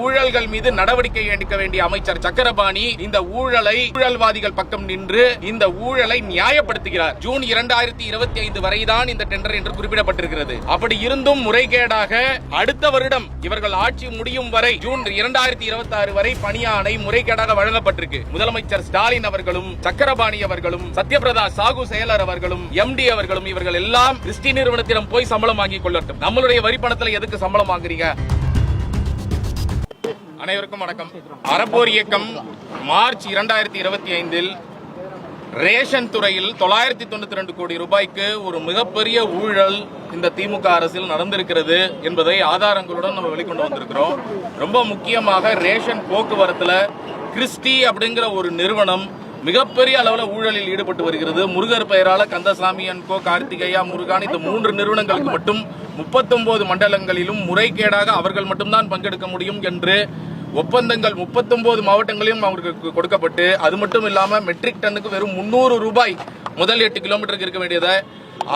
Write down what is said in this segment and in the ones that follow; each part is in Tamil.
ஊழல்கள் மீது நடவடிக்கை எடுக்க வேண்டிய அமைச்சர் சக்கரபாணி இந்த ஊழலை ஊழல்வாதிகள் பக்கம் நின்று இந்த ஊழலை நியாயப்படுத்துகிறார். ஜூன் இரண்டாயிரத்தி இருபத்தி ஐந்து வரைதான் இந்த டெண்டர் என்று குறிப்பிடப்பட்டிருக்கிறது. அப்படி இருந்தும் முறைகேடாக அடுத்த வருடம் இவர்கள் ஆட்சி முடியும் வரை ஜூன் இரண்டாயிரத்தி இருபத்தி ஆறு வரை பணியாணை முறைகேடாக வழங்கப்பட்டிருக்கு. முதலமைச்சர் ஸ்டாலின் அவர்களும் சக்கரபாணி அவர்களும் சத்யபிரதா சாகு செயலர் அவர்களும் எம்டி அவர்களும் இவர்கள் எல்லாம் கிறிஸ்டி நிறுவனத்திடம் போய் சம்பளம் வாங்கிக் கொள்ளட்டும். நம்மளுடைய வரி பணத்துல எதுக்கு சம்பளம் வாங்குறீங்க? அனைவருக்கும் வணக்கம். அறப்போர் இயக்கம் மார்ச் இரண்டாயிரத்தி இருபத்தி ஐந்தில் ரேஷன் துறையில் தொள்ளாயிரத்தி தொண்ணூத்தி ரெண்டு கோடி ரூபாய்க்கு ஒரு மிகப்பெரிய ஊழல் இந்த திமுக அரசில் நடந்திருக்கிறது என்பதை ஆதாரங்களுடன் நம்ம வெளிக்கொண்டு வந்திருக்கிறோம். ரொம்ப முக்கியமாக ரேஷன் போக்குவரத்துல கிறிஸ்டி அப்படிங்கிற ஒரு நிறுவனம் மிகப்பெரிய அளவில் ஊழலில் ஈடுபட்டு வருகிறது. முருகர் பெயரால கந்தசாமி அன்கோ கார்த்திகையா முருகான் இந்த மூன்று நிறுவனங்களுக்கு மட்டும் முப்பத்தொன்பது மண்டலங்களிலும் முறைகேடாக அவர்கள் மட்டும்தான் பங்கெடுக்க முடியும் என்று ஒப்பந்தங்கள் முப்பத்தொன்பது மாவட்டங்களிலும் அவர்களுக்கு கொடுக்கப்பட்டு அது மட்டும் இல்லாம மெட்ரிக் டன்னுக்கு வெறும் முன்னூறு ரூபாய் முதல் எட்டு கிலோமீட்டருக்கு இருக்க வேண்டியதை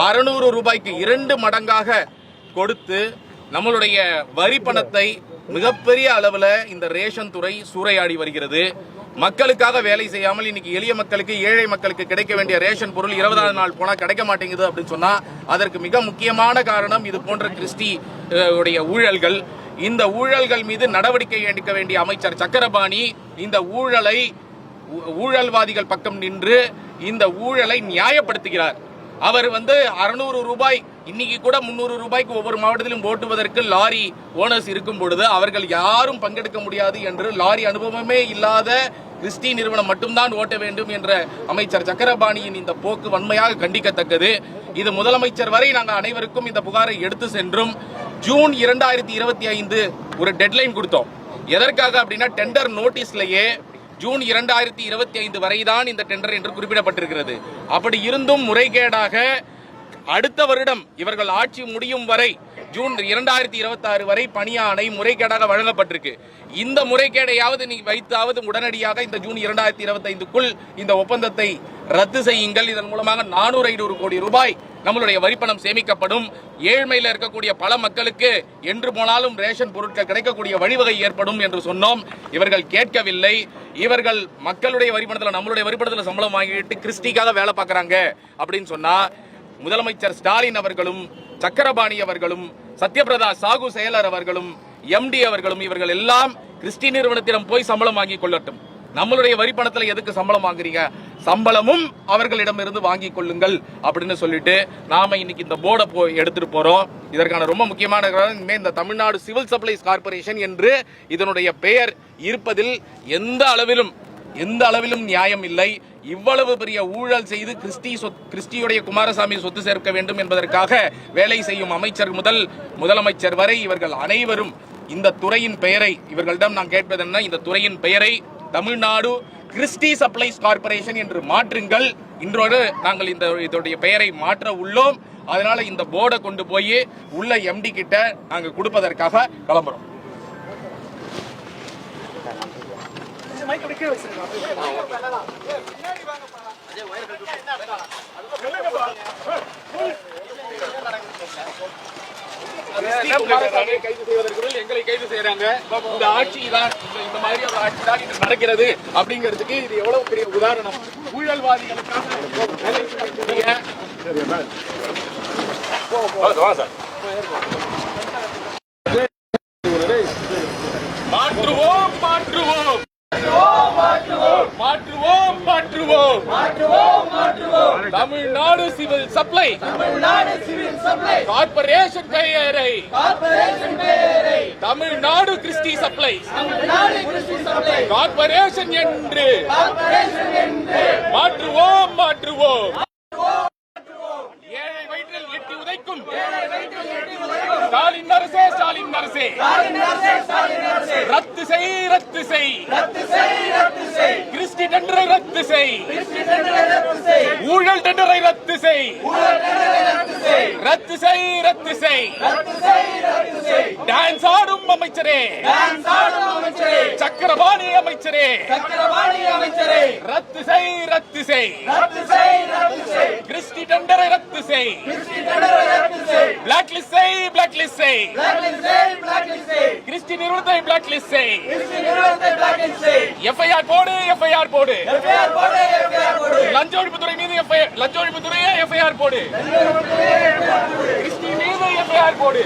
அறுநூறு ரூபாய்க்கு இரண்டு மடங்காக கொடுத்து நம்மளுடைய வரி பணத்தை மிகப்பெரிய அளவில் இந்த ரேஷன் துறை சூறையாடி வருகிறது. மக்களுக்காக வேலை செய்யாமல் இன்னைக்கு எளிய மக்களுக்கு ஏழை மக்களுக்கு கிடைக்க வேண்டிய ரேஷன் பொருள் இருபதாவது நாள் போனால் கிடைக்க மாட்டேங்குது அப்படின்னு சொன்னா அதற்கு மிக முக்கியமான காரணம் இது போன்ற கிறிஸ்டி உடைய ஊழல்கள். இந்த ஊழல்கள் மீது நடவடிக்கை எடுக்க வேண்டிய அமைச்சர் சக்கரபாணி இந்த ஊழலை ஊ- ஊழல்வாதிகள் பக்கம் நின்று இந்த ஊழலை நியாயப்படுத்துகிறார். அவர் வந்து அறுநூறு ரூபாய் இன்னைக்கு கூட முன்னூறு ரூபாய்க்கு ஒவ்வொரு மாவட்டத்திலும் ஓட்டுவதற்கு லாரி ஓனர்ஸ் இருக்கும் பொழுது அவர்கள் யாரும் பங்கெடுக்க முடியாது என்று லாரி அனுபவமே இல்லாத கிறிஸ்டி நிறுவனம் மட்டும்தான் ஓட்ட வேண்டும் என்ற அமைச்சர் சக்கரபாணியின் இந்த போக்கு வன்மையாக கண்டிக்கத்தக்கது. இது முதலமைச்சர் வரை நாங்கள் அனைவருக்கும் இந்த புகாரை எடுத்து சென்றும். ஜூன் இரண்டாயிரத்தி இருபத்தி ஐந்து ஒரு டெட்லைன் கொடுத்தோம். எதற்காக அப்படின்னா டெண்டர் நோட்டீஸ்லயே ஜூன் இரண்டாயிரத்தி இருபத்தி ஐந்து வரைதான் இந்த டெண்டர் என்று குறிப்பிடப்பட்டிருக்கிறது. அப்படி இருந்தும் முறைகேடாக அடுத்த வருடம் இவர்கள் ஆட்சி முடியும் வரை ஜூன் இரண்டாயிரத்தி இருபத்தி ஆறு வரை பணியாணை முறைகேடாக வழங்கப்பட்டிருக்கு. இந்த முறைகேடையாவது நீ வைத்தாவது உடனடியாக இந்த ஜூன் இரண்டாயிரத்தி இருபத்தி ஐந்துக்குள் இந்த ஒப்பந்தத்தை ரத்து செய்யுங்கள். இதன் மூலமாக நானூறு ஐநூறு கோடி ரூபாய் நம்மளுடைய வரிப்பணம் சேமிக்கப்படும். ஏழ்மையில் இருக்கக்கூடிய பல மக்களுக்கு என்று போனாலும் ரேஷன் பொருட்கள் கிடைக்கக்கூடிய வழிவகை ஏற்படும் என்று சொன்னோம். இவர்கள் கேட்கவில்லை. இவர்கள் மக்களுடைய வரிப்பணத்தில் நம்மளுடைய வரிப்பணத்தில் சம்பளம் வாங்கிட்டு கிறிஸ்டிக்காக வேலை பார்க்குறாங்க அப்படின்னு சொன்னா முதலமைச்சர் ஸ்டாலின் அவர்களும் சக்கரபாணி அவர்களும் சத்யபிரதா சாகு செயலர் அவர்களும் எம்டி அவர்களும் இவர்கள் எல்லாம் கிறிஸ்டி நிறுவனத்திடம் போய் சம்பளம் வாங்கி கொள்ளட்டும். நம்மளுடைய வரி பணத்துல எதுக்கு சம்பளம் வாங்குறீங்க? சம்பளமும் அவர்களிடம் இருந்து வாங்கிக் கொள்ளுங்கள் அப்படின்னு சொல்லிட்டு நாம இன்னைக்கு இந்த போர்டை போ எடுத்துட்டு போறோம். இதற்கான ரொம்ப முக்கியமான இனிமே இந்த தமிழ்நாடு சிவில் சப்ளைஸ் கார்ப்பரேஷன் என்று இதனுடைய பெயர் இருப்பதில் எந்த அளவிலும் எந்த அளவிலும் நியாயம் இல்லை. இவ்வளவு பெரிய ஊழல் செய்து கிறிஸ்டி சொத்- கிறிஸ்டியுடைய குமாரசாமி சொத்து சேர்க்க வேண்டும் என்பதற்காக வேலை செய்யும் அமைச்சர் முதல் முதலமைச்சர் வரை இவர்கள் அனைவரும் இந்த துறையின் பெயரை இவர்களிடம் நான் கேட்பது என்ன? இந்த துறையின் பெயரை தமிழ்நாடு கிறிஸ்டி சப்ளைஸ் கார்ப்பரேஷன் என்று மாற்றுங்கள். இன்றோடு நாங்கள் இந்த இதோடைய பெயரை மாற்ற உள்ளோம். அதனால இந்த போர்டை கொண்டு போய் உள்ள எம்டி கிட்ட நாங்கள் கொடுப்பதற்காக கிளம்புறோம். குமாரசாமியை கைது செய்வதற்கு எங்களை கைது செய்யறாங்க இந்த ஆட்சி தான் இந்த- இந்த மாதிரி ஒரு ஆட்சி தான் இன்று நடக்கிறது அப்படிங்கிறதுக்கு இது எவ்வளவு பெரிய உதாரணம் ஊழல்வாதிகளுக்காக வேலை செய்யக்கூடிய மாற்றுவோம் மாற்றுவோம் மாற்றுவோம் மாற்றுவோம் தமிழ்நாடு சிவில் சப்ளை. கார்பரேஷன் பெயரை. Tamil Nadu Christy supply. கார்பரேஷன் என்று. மாற்றுவோம் மாற்றுவோம். ஏழை வயிற்றில் எட்டி உதைக்கும். ஸ்டாலின் அரசே ஸ்டாலின் அரசே ரத்து செய் ரத்து செய். கிறிஸ்டி டெண்டரை ரத்து செய் ஊழல் டெண்டரை ரத்து செய் ரத்து செய் ரத்து செய் டான்ஸ் ஆடும் அமைச்சரே சக்கரபாணி அமைச்சரே ரத்து செய் ரத்து செய் கிறிஸ்டி டெண்டரை ரத்து செய் பிளாக் லிஸ்ட் செய் பிளாக் லிஸ்ட் செய் கிறிஸ்டி நிறுவனத்தை பிளாக் லிஸ்ட் செய் எஃப்ஐஆர் போடு எஃப்ஐஆர் போடு. லஞ்ச ஒழிப்புத்துறை மீது எஃப்ஐஆர் லஞ்ச ஒழிப்புத்துறையே எஃப்ஐஆர் போடு. கிறிஸ்டி மீது எஃப்ஐஆர் போடு.